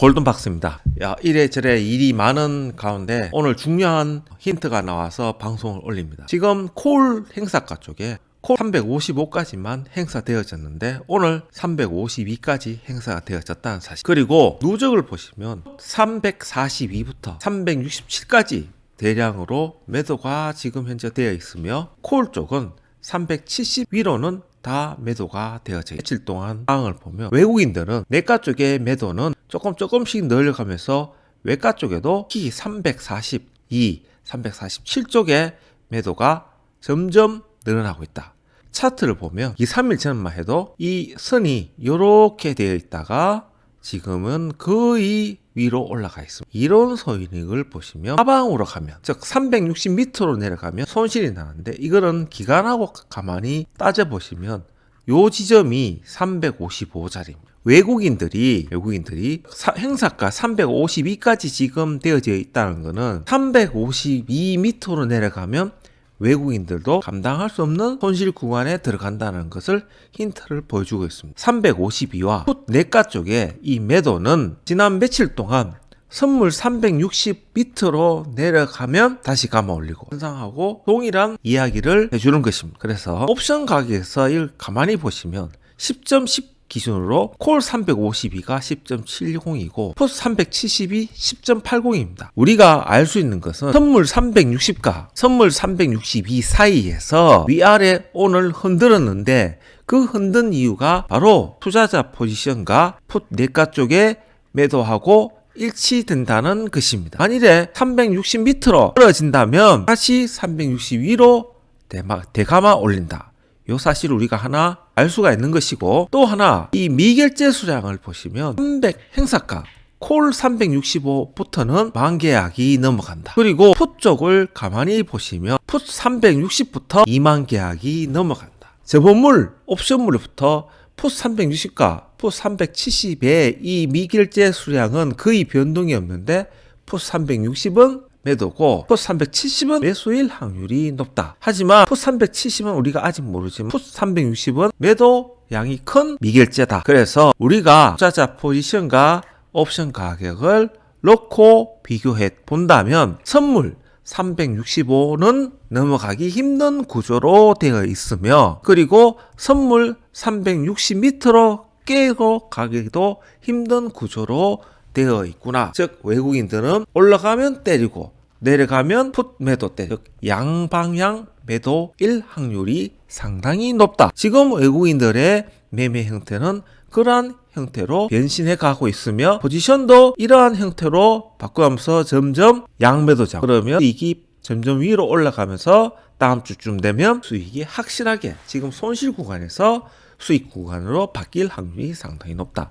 골든박스입니다. 야, 이래저래 일이 많은 가운데 오늘 중요한 힌트가 나와서 방송을 올립니다. 지금 콜 행사가 쪽에 콜 355까지만 행사되어졌는데 오늘 352까지 행사가 되어졌다는 사실. 그리고 누적을 보시면 342부터 367까지 대량으로 매도가 지금 현재 되어 있으며 콜 쪽은 370 위로는 다 매도가 되어져 며칠 동안 상황을 보면 외국인들은 내가 쪽의 매도는 조금 조금씩 늘려가면서 외가 쪽에도 특히 342, 347쪽의 매도가 점점 늘어나고 있다. 차트를 보면 이 3일 전만 해도 이 선이 이렇게 되어 있다가 지금은 거의 위로 올라가 있습니다. 이런 소인익을 보시면 하방으로 가면 즉 360m로 내려가면 손실이 나는데 이거는 기간하고 가만히 따져 보시면 요 지점이 355자리입니다. 외국인들이 외국인들이 사- 행사가 352까지 지금 되어져 있다는 거는 352m로 내려가면 외국인들도 감당할 수 없는 손실 구간에 들어간다는 것을 힌트를 보여주고 있습니다. 352와 풋 내가 쪽에 이 매도는 지난 며칠 동안 선물 360비트로 내려가면 다시 감아 올리고 현상하고 동일한 이야기를 해주는 것입니다. 그래서 옵션 가격에서 이걸 가만히 보시면 10.10 기준으로 콜 352가 10.70이고 풋 370이 10.80입니다. 우리가 알 수 있는 것은 선물 360과 선물 362 사이에서 위아래 오늘 흔들었는데 그 흔든 이유가 바로 투자자 포지션과 풋 내가 쪽에 매도하고 일치된다는 것입니다. 만일에 360m로 떨어진다면 다시 362로 대마, 대감아 올린다. 요 사실 우리가 하나 알 수가 있는 것이고 또 하나 이 미결제 수량을 보시면 300 행사가 콜 365부터는 만계약이 넘어간다. 그리고 풋 쪽을 가만히 보시면 풋 360부터 2만 계약이 넘어간다. 저번물 옵션물부터 풋 360과 풋 370의 이 미결제 수량은 거의 변동이 없는데 풋 360은 매도고 풋 370은 매수일 확률이 높다. 하지만 풋 370은 우리가 아직 모르지만 풋 360은 매도 양이 큰 미결제다. 그래서 우리가 투자자 포지션과 옵션 가격을 놓고 비교해 본다면 선물 365는 넘어가기 힘든 구조로 되어 있으며 그리고 선물 360m로 깨고 가기도 힘든 구조로 되어 있구나. 즉 외국인들은 올라가면 때리고 내려가면 풋 매도 때, 즉 양방향 매도 일 확률이 상당히 높다. 지금 외국인들의 매매 형태는 그러한 형태로 변신해 가고 있으며 포지션도 이러한 형태로 바꾸면서 점점 양매도장 그러면 수익이 점점 위로 올라가면서 다음 주쯤 되면 수익이 확실하게 지금 손실 구간에서 수익 구간으로 바뀔 확률이 상당히 높다.